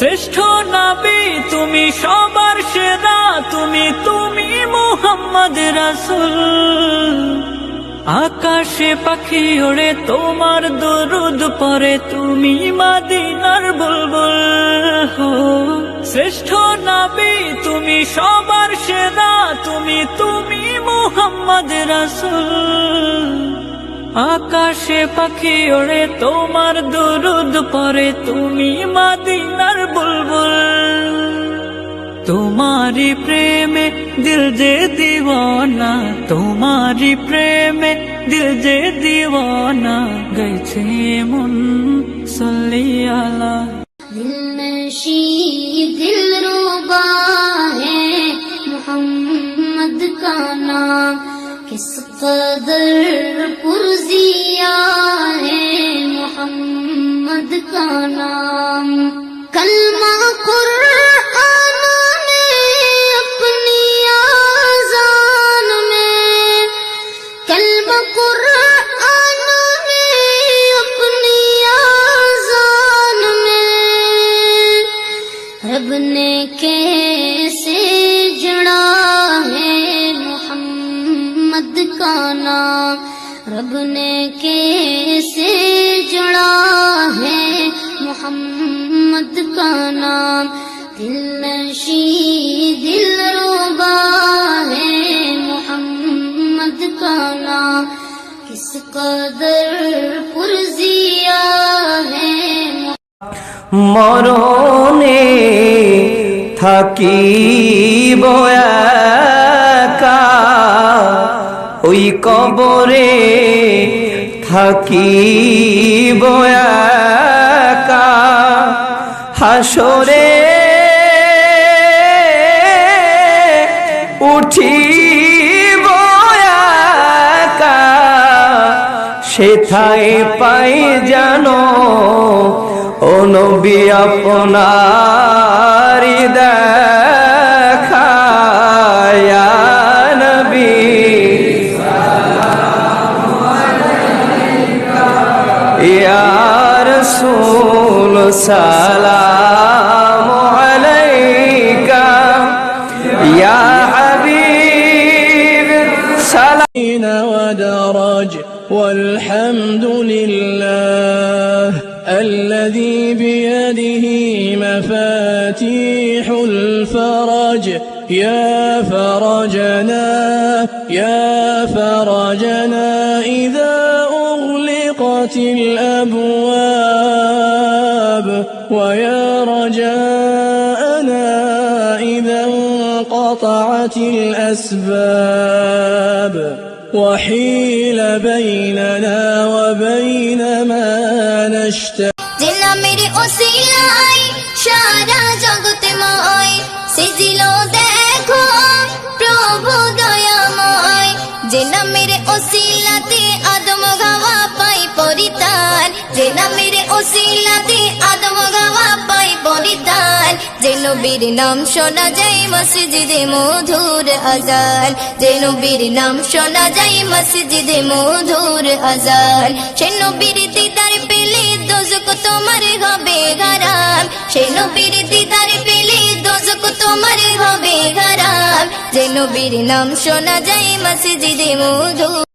শ্রেষ্ঠ নাবি, তুমি সবার সেরা, তুমি তুমি মোহাম্মদ রাসুল। আকাশে পাখি ওড়ে, তোমার দরুদ পরে তুমি মাদিনার বুলবুল। শ্রেষ্ঠ নাবি, তুমি সবার সেরা, তুমি তুমি মোহাম্মদ রাসুল। আকাশে পাখি ওড়ে, তোমার দুরুদ পরে তুমি মাদিনার বুলবুল। তোমারি প্রেমে দিল যে দিওয়ানা তোমারি প্রেমে দিল যে দিওয়ানা গেছে মন সলিয়ালা দিল রুবা হ্যাঁ মোহাম্মদ কানা। کس قدر پرزیا ہے محمد کا نام؟ کلمہ قرآن میں، اپنی آزان میں۔ کلمہ قرآن میں، اپنی آزان میں۔ رب نے کہ रब ने कैसे जड़ा है मोहम्मद का नाम दिल नशी दिल रुबा है मोहम्मद का नाम किस कदर पुरजिया है মরণে থাকি একা ওই কবরে থাকি একা হাসরে উঠি একা সেথায় পাই জানো ও নবী আপনার يا رسول سلام عليك. يا حبيب سلام ودرج والحمد لله الذي بيده مفاتيح الفرج. يا فرجنا يا فرجنا أغلقت الأبواب ويا رجاءنا إذا انقطعت الأسباب وحيل بيننا وبين ما نشتهي যে নামের ওসিলাই সারা জগৎময় সেজিল দেখো প্রভু দয়াময় যে যে নবীর নাম শোনা যায় মসজিদে মধুর আজান। যে নবীর নাম শোনা যায় মসজিদে মধুর আজান। সে নবীর দিদার পেলে দোজক তোমার হবে হারাম। সে নবীর দিদার পেলে দোজক তোমার হবে হারাম। যে নবীর নাম শোনা যায় মসজিদে মধু